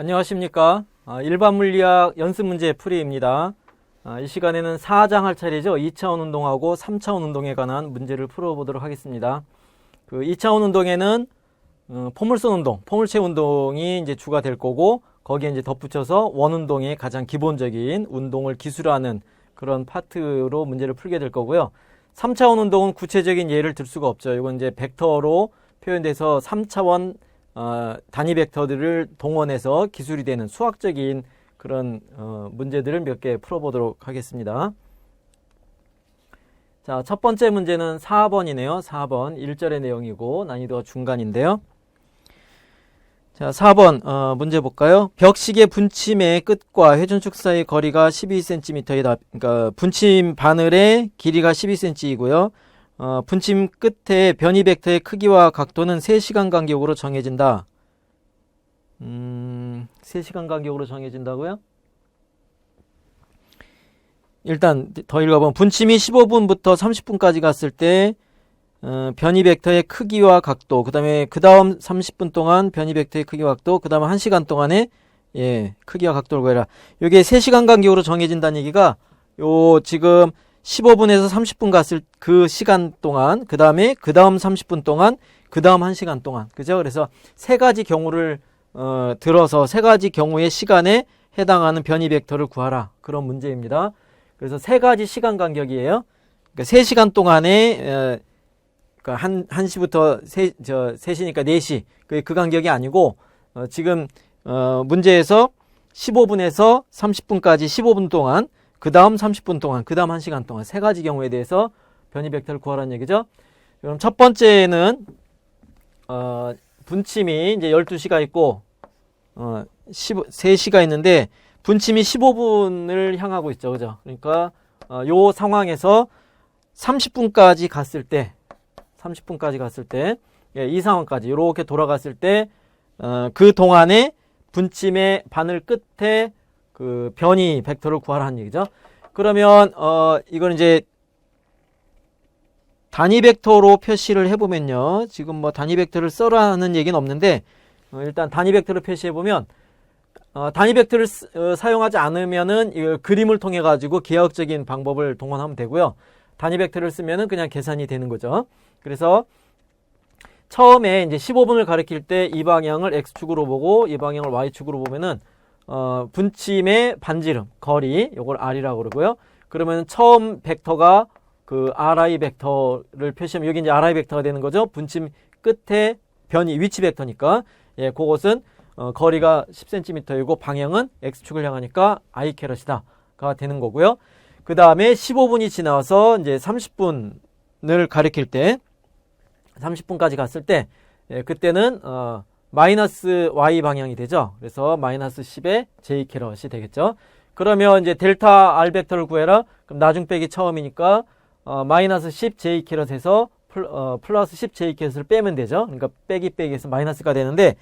안녕하십니까. 아, 일반 물리학 연습 문제 풀이입니다. 아, 이 시간에는 4장 할 차례죠. 2차원 운동하고 3차원 운동에 관한 문제를 풀어보도록 하겠습니다. 그 2차원 운동에는 어, 포물선 운동, 포물체 운동이 이제 주가 될 거고 거기에 이제 덧붙여서 원 운동의 가장 기본적인 운동을 기술하는 그런 파트로 문제를 풀게 될 거고요. 3차원 운동은 구체적인 예를 들 수가 없죠. 이건 이제 벡터로 표현돼서 3차원 어, 단위 벡터들을 동원해서 기술이 되는 수학적인 그런 어, 문제들을 몇 개 풀어보도록 하겠습니다. 자, 첫 번째 문제는 4번이네요. 4번 1절의 내용이고 난이도가 중간인데요. 자, 4번 어, 문제 볼까요? 벽식의 분침의 끝과 회전축 사이 거리가 12cm이다. 그러니까 분침 바늘의 길이가 12cm이고요. 어, 분침 끝에 변이 벡터의 크기와 각도는 3시간 간격으로 정해진다. 음, 3시간 간격으로 정해진다고요? 일단 더 읽어보면 분침이 15분부터 30분까지 갔을 때 어, 변이 벡터의 크기와 각도, 그 다음에 그 다음 30분 동안 변이 벡터의 크기와 각도, 그 다음에 1시간 동안의 예, 크기와 각도를 구해라. 이게 3시간 간격으로 정해진다는 얘기가 요 지금 15분에서 30분 갔을 그 시간 동안, 그 다음에 그 다음 30분 동안, 그 다음 1시간 동안. 그죠? 그래서 세 가지 경우를 어, 들어서 세 가지 경우의 시간에 해당하는 변이 벡터를 구하라. 그런 문제입니다. 그래서 세 가지 시간 간격이에요. 그러니까 3시간 동안에 어, 그러니까 한, 1시부터 세, 저, 3시니까 4시. 그, 그 간격이 아니고, 어, 지금, 어, 문제에서 15분에서 30분까지 15분 동안, 그 다음 30분 동안, 그 다음 1시간 동안, 세 가지 경우에 대해서 변이 벡터를 구하라는 얘기죠. 그럼 첫 번째는, 어, 분침이 이제 12시가 있고, 어, 15, 3시가 있는데, 분침이 15분을 향하고 있죠. 그죠? 그러니까, 어, 요 상황에서 30분까지 갔을 때, 30분까지 갔을 때, 예, 이 상황까지 이렇게 돌아갔을 때, 어, 그 동안에 분침의 바늘 끝에 그 변이 벡터를 구하라는 얘기죠. 그러면 어, 이건 이제 단위 벡터로 표시를 해보면요. 지금 뭐 단위 벡터를 써라는 얘기는 없는데 어, 일단 단위 벡터를 표시해 보면 어, 단위 벡터를 쓰, 어, 사용하지 않으면은 이 그림을 통해 가지고 기하학적인 방법을 동원하면 되고요. 단위 벡터를 쓰면은 그냥 계산이 되는 거죠. 그래서 처음에 이제 15분을 가리킬 때 이 방향을 x축으로 보고 이 방향을 y축으로 보면은 어, 분침의 반지름, 거리, 요걸 r이라고 그러고요. 그러면 처음 벡터가 그 ri 벡터를 표시하면 여기 이제 ri 벡터가 되는 거죠. 분침 끝에 변이 위치 벡터니까 예, 그것은 어, 거리가 10cm이고 방향은 x축을 향하니까 i 캐럿이다가 되는 거고요. 그 다음에 15분이 지나서 이제 30분을 가리킬 때 30분까지 갔을 때 예, 그때는 어, 마이너스 y 방향이 되죠. 그래서 마이너스 10의 j 캐럿이 되겠죠. 그러면 이제 델타 r 벡터를 구해라. 그럼 나중 빼기 처음이니까 어, 마이너스 10 j 캐럿에서 플, 어, 플러스 10 j 캐럿을 빼면 되죠. 그러니까 빼기 빼기해서 마이너스가 되는데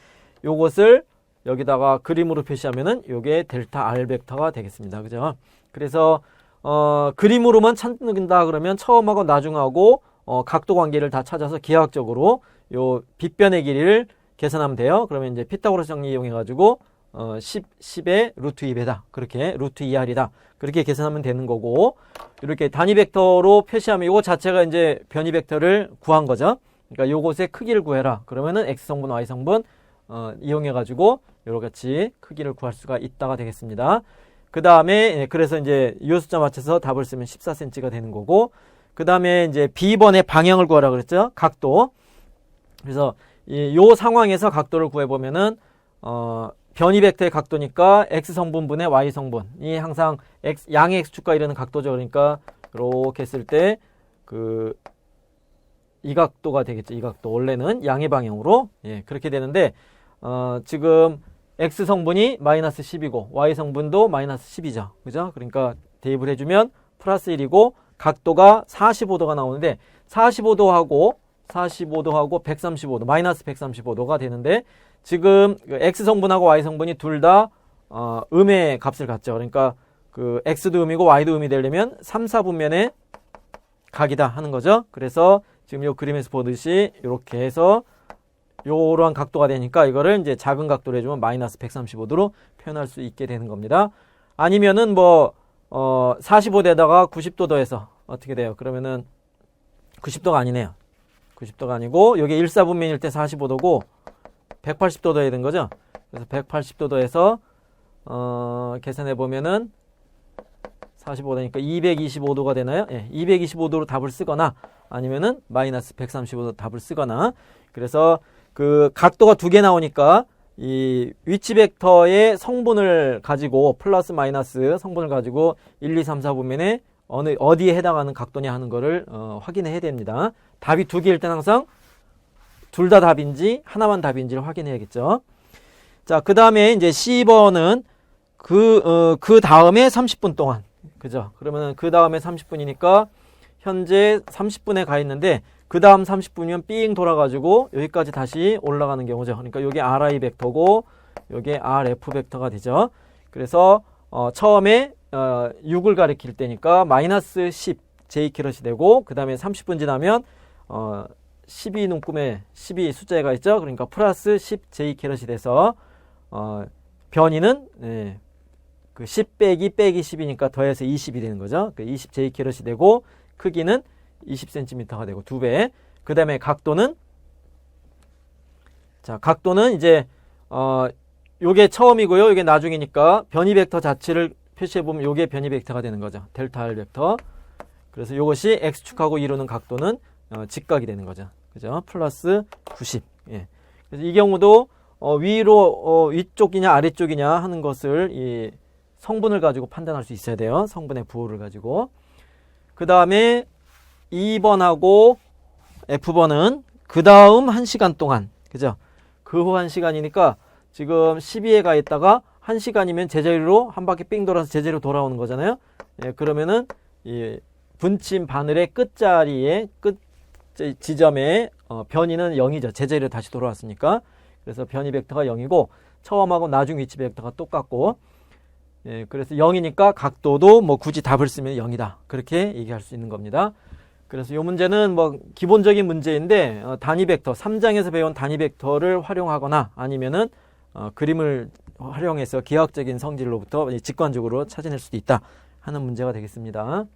요것을 여기다가 그림으로 표시하면은 요게 델타 r 벡터가 되겠습니다. 그죠? 그래서 어, 그림으로만 찾는다 그러면 처음하고 나중하고 어, 각도 관계를 다 찾아서 기하학적으로 요 빗변의 길이를 계산하면 돼요. 그러면 이제 피타고라스 정리 이용해 가지고 어, 10, 10의 루트 2배다. 그렇게 루트 2r이다. 그렇게 계산하면 되는 거고 이렇게 단위 벡터로 표시하면 이거 자체가 이제 변이 벡터를 구한 거죠. 그러니까 요것의 크기를 구해라. 그러면은 x성분, y성분 어, 이용해 가지고 요러 같이 크기를 구할 수가 있다가 되겠습니다. 그 다음에 그래서 이제 요 숫자 맞춰서 답을 쓰면 14cm가 되는 거고 그 다음에 이제 B번의 방향을 구하라 그랬죠. 각도. 그래서 이 요 상황에서 각도를 구해보면은 어, 변이 벡터의 각도니까 x 성분분의 y 성분이 항상 x 양의 x축과 이르는 각도죠. 그러니까 이렇게 했을 때그 이 각도가 되겠죠. 이 각도 원래는 양의 방향으로 예, 그렇게 되는데 어, 지금 x 성분이 마이너스 10이고 y 성분도 마이너스 10이죠. 그죠? 그러니까 대입을 해주면 플러스 1이고 각도가 45도가 나오는데 45도하고 45도하고 135도 마이너스 135도가 되는데 지금 그 x 성분하고 y 성분이 둘다 어, 음의 값을 갖죠. 그러니까 그 x도 음이고 y도 음이 되려면 3, 4분면의 각이다 하는 거죠. 그래서 지금 이 그림에서 보듯이 이렇게 해서 요러한 각도가 되니까 이거를 이제 작은 각도로 해주면 마이너스 135도로 표현할 수 있게 되는 겁니다. 아니면은 뭐, 어, 45도에다가 90도 더해서 어떻게 돼요? 그러면은 90도가 아니네요. 90도가 아니고, 여기 1사분면일 때 45도고, 180도 더해야 되는 거죠? 그래서 180도 더해서, 어, 계산해 보면은 45도니까 225도가 되나요? 예, 225도로 답을 쓰거나 아니면은 마이너스 135도 답을 쓰거나 그래서 그 각도가 두 개 나오니까 이 위치 벡터의 성분을 가지고 플러스 마이너스 성분을 가지고 1, 2, 3, 4 보면에 어느 어디에 해당하는 각도냐 하는 거를 어, 확인해야 됩니다. 답이 두 개일 때는 항상 둘 다 답인지 하나만 답인지를 확인해야겠죠. 자, 그 다음에 이제 10번은 그, 어, 그 다음에 30분 동안. 그죠? 그러면은 그 다음에 30분이니까 현재 30분에 가 있는데 그 다음 30분이면 삥 돌아가지고 여기까지 다시 올라가는 경우죠. 그러니까 여기 RI 벡터고 여기 RF 벡터가 되죠. 그래서 어, 처음에 어, 6을 가리킬 때니까 마이너스 10 J 캐럿이 되고 그 다음에 30분 지나면 어, 12 눈금에 12 숫자가 있죠. 그러니까 플러스 10 J 캐럿이 돼서 어, 변이는 예, 그10 빼기 빼기 10이니까 더해서 20이 되는 거죠. 그 20 J 캐럿이 되고 크기는 20cm가 되고 두 배. 그 다음에 각도는 자 각도는 이제 어 요게 처음이고요. 요게 나중이니까 변이 벡터 자체를 표시해 보면 요게 변이 벡터가 되는 거죠. 델타 R 벡터. 그래서 요것이 x축하고 이루는 각도는 어, 직각이 되는 거죠. 그죠? 플러스 90. 예. 그래서 이 경우도 어, 위로 어, 위쪽이냐 아래쪽이냐 하는 것을 이 성분을 가지고 판단할 수 있어야 돼요. 성분의 부호를 가지고. 그 다음에 2번하고 F번은 그 다음 1시간 동안, 그죠? 그 후 1시간이니까 지금 12에 가 있다가 1시간이면 제자리로 한 바퀴 삥 돌아서 제자리로 돌아오는 거잖아요. 예, 그러면은 이 분침 바늘의 끝자리에 끝 지점에 어, 변이는 0이죠. 제자리로 다시 돌아왔으니까. 그래서 변이 벡터가 0이고 처음하고 나중 위치 벡터가 똑같고 예, 그래서 0이니까 각도도 뭐 굳이 답을 쓰면 0이다. 그렇게 얘기할 수 있는 겁니다. 그래서 이 문제는 뭐 기본적인 문제인데 어, 단위 벡터 3장에서 배운 단위 벡터를 활용하거나 아니면은 어, 그림을 활용해서 기하학적인 성질로부터 직관적으로 찾아낼 수도 있다 하는 문제가 되겠습니다.